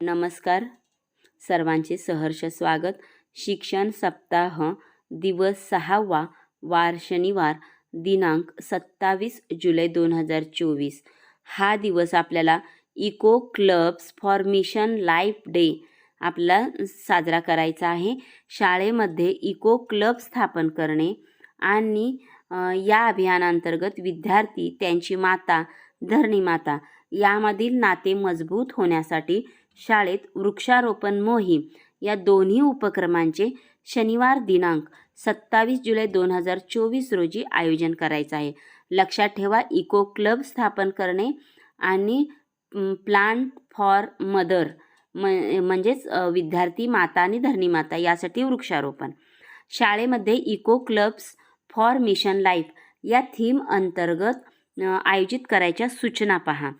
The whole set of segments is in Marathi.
नमस्कार. सर्वांचे सहर्ष स्वागत. शिक्षण सप्ताह दिवस सहावा वार शनिवार दिनांक सत्तावीस जुलै दोन हजार चोवीस. हा दिवस आपल्याला eco clubs for mission life day आपला साजरा करायचा आहे. शाळेमध्ये इको क्लब स्थापन करणे आणि या अभियानांतर्गत विद्यार्थी त्यांची माता धरणी माता यामधील नाते मजबूत होण्यासाठी शाळेत वृक्षारोपण मोहीम या दोन्ही उपक्रमांचे शनिवार दिनांक सत्तावीस जुलै दोन हजार चोवीस रोजी आयोजन करायचं आहे. लक्षात ठेवा इको क्लब स्थापन करणे आणि प्लांट फॉर मदर म म्हणजेच विद्यार्थी माता आणि धरणी माता यासाठी वृक्षारोपण. शाळेमध्ये eco clubs for mission life या थीम अंतर्गत आयोजित करायच्या सूचना पहा.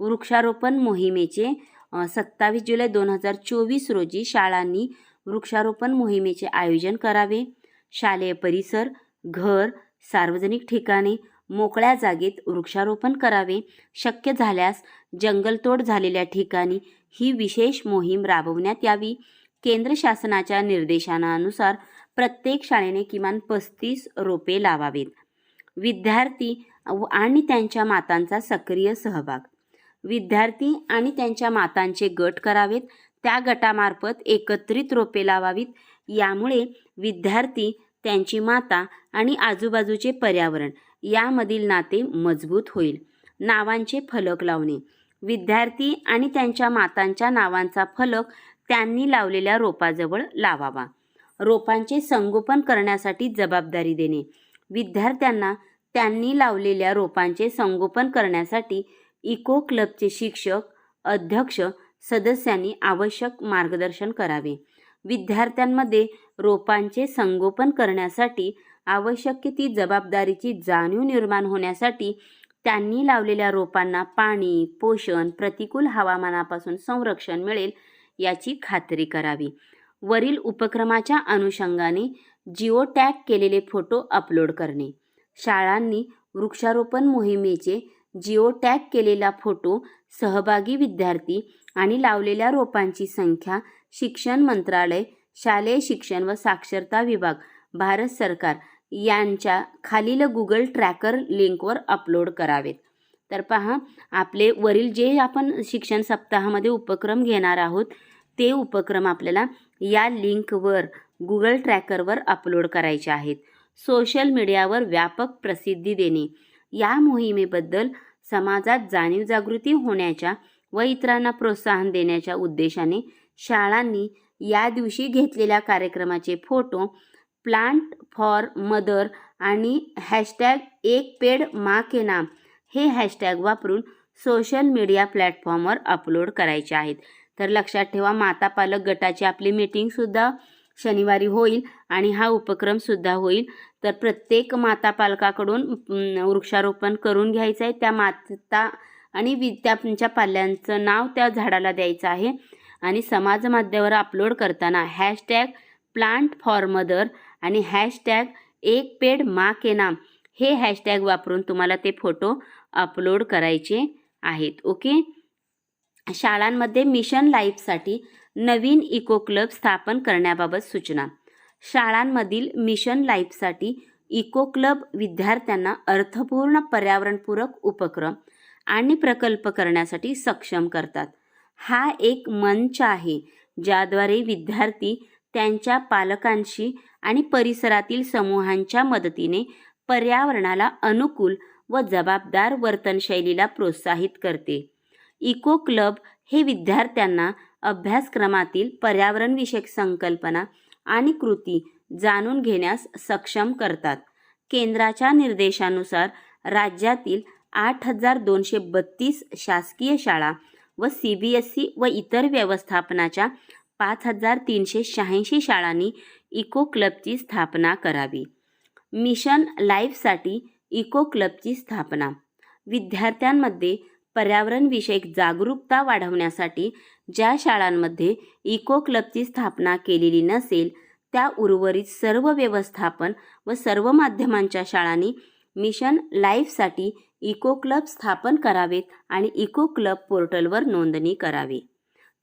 वृक्षारोपण मोहिमेचे सत्तावीस जुलै दोन हजार चोवीस रोजी शाळांनी वृक्षारोपण मोहिमेचे आयोजन करावे. शालेय परिसर घर सार्वजनिक ठिकाणे मोकळ्या जागेत वृक्षारोपण करावे. शक्य झाल्यास जंगलतोड झालेल्या ठिकाणी ही विशेष मोहीम राबवण्यात यावी. केंद्र शासनाच्या निर्देशानुसार प्रत्येक शाळेने किमान पस्तीस रोपे लावावेत. विद्यार्थी व- आणि त्यांच्या मातांचा सक्रिय सहभाग विद्यार्थी आणि त्यांच्या मातांचे गट करावेत. त्या गटामार्फत एकत्रित रोपे लावावीत. यामुळे विद्यार्थी त्यांची माता आणि आजूबाजूचे पर्यावरण यामधील नाते मजबूत होईल. नावांचे फलक लावणे. विद्यार्थी आणि त्यांच्या मातांच्या नावांचा फलक त्यांनी लावलेल्या रोपाजवळ लावावा. रोपांचे संगोपन करण्यासाठी जबाबदारी देणे. विद्यार्थ्यांना त्यांनी लावलेल्या रोपांचे संगोपन करण्यासाठी इको क्लबचे शिक्षक अध्यक्ष सदस्यांनी आवश्यक मार्गदर्शन करावे. विद्यार्थ्यांमध्ये रोपांचे संगोपन करण्यासाठी आवश्यक ती जबाबदारीची जाणीव निर्माण होण्यासाठी त्यांनी लावलेल्या रोपांना पाणी पोषण प्रतिकूल हवामानापासून संरक्षण मिळेल याची खात्री करावी. वरील उपक्रमाच्या अनुषंगाने जिओ टॅग केलेले फोटो अपलोड करणे. शाळांनी वृक्षारोपण मोहिमेचे जिओ टॅग केलेला फोटो सहभागी विद्यार्थी आणि लावलेल्या रोपांची संख्या शिक्षण मंत्रालय शालेय शिक्षण व साक्षरता विभाग भारत सरकार यांच्या खालील गुगल ट्रॅकर लिंकवर अपलोड करावेत. तर पहा आपले वरील जे आपण शिक्षण सप्ताहामध्ये उपक्रम घेणार आहोत ते उपक्रम आपल्याला या लिंकवर गुगल ट्रॅकरवर अपलोड करायचे आहेत. सोशल मीडियावर व्यापक प्रसिद्धी देणे या मोहिमेबद्दल समाजात जाणीव जागृती होण्याच्या व इतरांना प्रोत्साहन देण्याच्या उद्देशाने शाळांनी या दिवशी घेतलेल्या कार्यक्रमाचे फोटो प्लांट फॉर मदर आणि हॅशटॅग एक पेड मा के नाम हे हॅशटॅग वापरून सोशल मीडिया प्लॅटफॉर्मवर अपलोड करायचे आहेत. तर लक्षात ठेवा माता पालक गटाची आपली मीटिंगसुद्धा शनिवारी होईल आणि हा उपक्रमसुद्धा होईल. तर प्रत्येक माता पालकाकडून वृक्षारोपण करून घ्यायचं आहे. त्या माता आणि वि त्यांच्या पाल्यांचं नाव त्या झाडाला द्यायचं आहे. आणि समाज माध्यमावर अपलोड करताना हॅशटॅग प्लांट फॉर मदर आणि हॅशटॅग एक पेड मा के नाम हे हॅशटॅग वापरून तुम्हाला ते फोटो अपलोड करायचे आहेत. ओके? शाळांमध्ये मिशन लाईफसाठी नवीन इको क्लब स्थापन करण्याबाबत सूचना. शाळांमधील मिशन लाईफसाठी इको क्लब विद्यार्थ्यांना अर्थपूर्ण पर्यावरणपूरक उपक्रम आणि प्रकल्प करण्यासाठी सक्षम करतात. हा एक मंच आहे ज्याद्वारे विद्यार्थी त्यांच्या पालकांशी आणि परिसरातील समूहांच्या मदतीने पर्यावरणाला अनुकूल व जबाबदार वर्तनशैलीला प्रोत्साहित करते. इको क्लब हे विद्यार्थ्यांना अभ्यासक्रमातील पर्यावरणविषयक संकल्पना आणि कृती जाणून घेण्यास सक्षम करतात. केंद्राच्या निर्देशानुसार राज्यातील आठ हजार दोनशे बत्तीस शासकीय शाळा व सी बी एस सी व इतर व्यवस्थापनाच्या पाच हजार तीनशे शहाऐंशी शाळांनी इको क्लबची स्थापना करावी. मिशन लाईफसाठी इको क्लबची स्थापना. विद्यार्थ्यांमध्ये पर्यावरणविषयक जागरूकता वाढवण्यासाठी ज्या शाळांमध्ये इको क्लबची स्थापना केलेली नसेल त्या उर्वरित सर्व व्यवस्थापन व सर्व माध्यमांच्या शाळांनी मिशन लाईफसाठी इको क्लब स्थापन करावेत आणि इको क्लब पोर्टलवर नोंदणी करावी.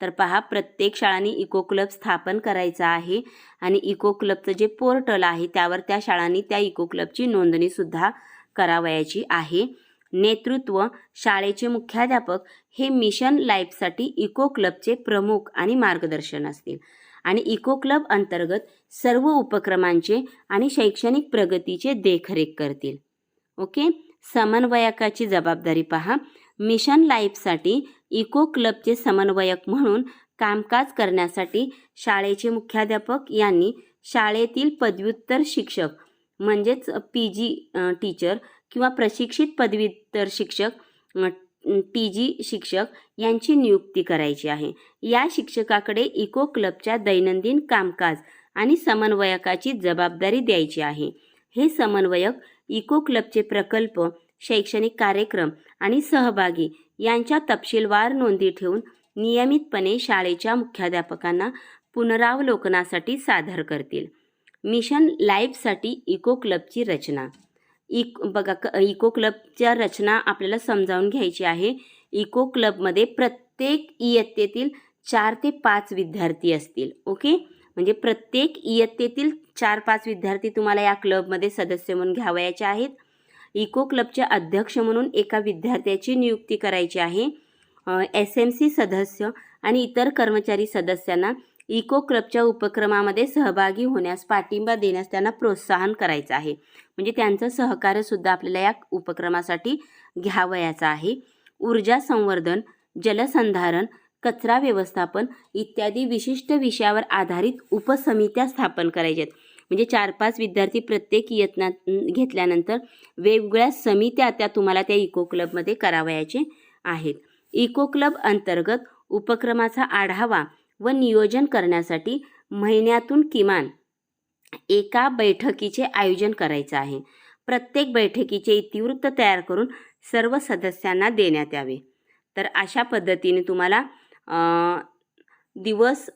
तर पहा प्रत्येक शाळांनी इको क्लब स्थापन करायचा आहे आणि इको क्लबचं जे पोर्टल आहे त्यावर त्या शाळांनी त्या इको क्लबची नोंदणीसुद्धा करावयाची आहे. नेतृत्व शाळेचे मुख्याध्यापक हे मिशन लाईफसाठी इको क्लबचे प्रमुख आणि मार्गदर्शन असतील. आणि इको क्लब अंतर्गत सर्व उपक्रमांचे आणि शैक्षणिक प्रगतीचे देखरेख करतील. ओके? समन्वयकाची जबाबदारी पहा. मिशन लाईफसाठी इको क्लबचे समन्वयक म्हणून कामकाज करण्यासाठी शाळेचे मुख्याध्यापक यांनी शाळेतील पदव्युत्तर शिक्षक म्हणजेच पी जी टीचर किंवा प्रशिक्षित पदवीधर शिक्षक टी जी शिक्षक यांची नियुक्ती करायची आहे. या शिक्षकाकडे इको क्लबच्या दैनंदिन कामकाज आणि समन्वयकाची जबाबदारी द्यायची आहे. हे समन्वयक इको क्लबचे प्रकल्प शैक्षणिक कार्यक्रम आणि सहभागी यांच्या तपशीलवार नोंदी ठेवून नियमितपणे शाळेच्या मुख्याध्यापकांना पुनरावलोकनासाठी सादर करतील. मिशन लाईफसाठी इको क्लबची रचना इक बघा क इको क्लबच्या रचना आपल्याला समजावून घ्यायची आहे. इको क्लबमध्ये प्रत्येक इयत्तेतील चार ते पाच विद्यार्थी असतील ओके? म्हणजे प्रत्येक इयत्तेतील चार पाच विद्यार्थी तुम्हाला या क्लबमध्ये सदस्य म्हणून घ्यावयाचे आहेत. इको क्लबचे अध्यक्ष म्हणून एका विद्यार्थ्याची नियुक्ती करायची आहे. एस एम सी सदस्य आणि इतर कर्मचारी सदस्यांना इको क्लबच्या उपक्रमामध्ये सहभागी होण्यास पाठिंबा देण्यास त्यांना प्रोत्साहन करायचं आहे. म्हणजे त्यांचं सहकार्यसुद्धा आपल्याला या उपक्रमासाठी घ्यावयाचं आहे. ऊर्जा संवर्धन जलसंधारण कचरा व्यवस्थापन इत्यादी विशिष्ट विषयावर आधारित उपसमित्या स्थापन करायच्या आहेत म्हणजे चार पाच विद्यार्थी प्रत्येक इयत्ना घेतल्यानंतर वेगवेगळ्या समित्या त्या तुम्हाला त्या इको क्लबमध्ये करावयाचे आहेत. इको क्लब अंतर्गत उपक्रमाचा आढावा व नियोजन करण्यासाठी महिन्यातून किमान एका बैठकीचे आयोजन करायचं आहे. प्रत्येक बैठकीचे इतिवृत्त तयार करून सर्व सदस्यांना देण्यात यावे. तर अशा पद्धतीने तुम्हाला दिवस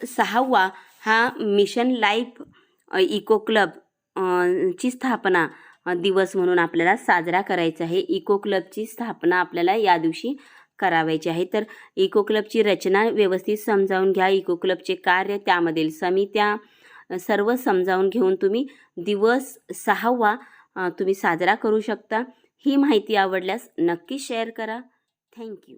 सहावा हा मिशन लाईफ इको क्लब ची स्थापना दिवस म्हणून आपल्याला साजरा करायचा आहे. इको क्लबची स्थापना आपल्याला या दिवशी करावायची आहे. तर इको क्लबची रचना व्यवस्थित समजावून घ्या. इको क्लबचे कार्य त्यामधील समित्या सर्व समजावून घेऊन तुम्ही दिवस सहावा तुम्ही साजरा करू शकता. ही माहिती आवडल्यास नक्की शेअर करा. थँक्यू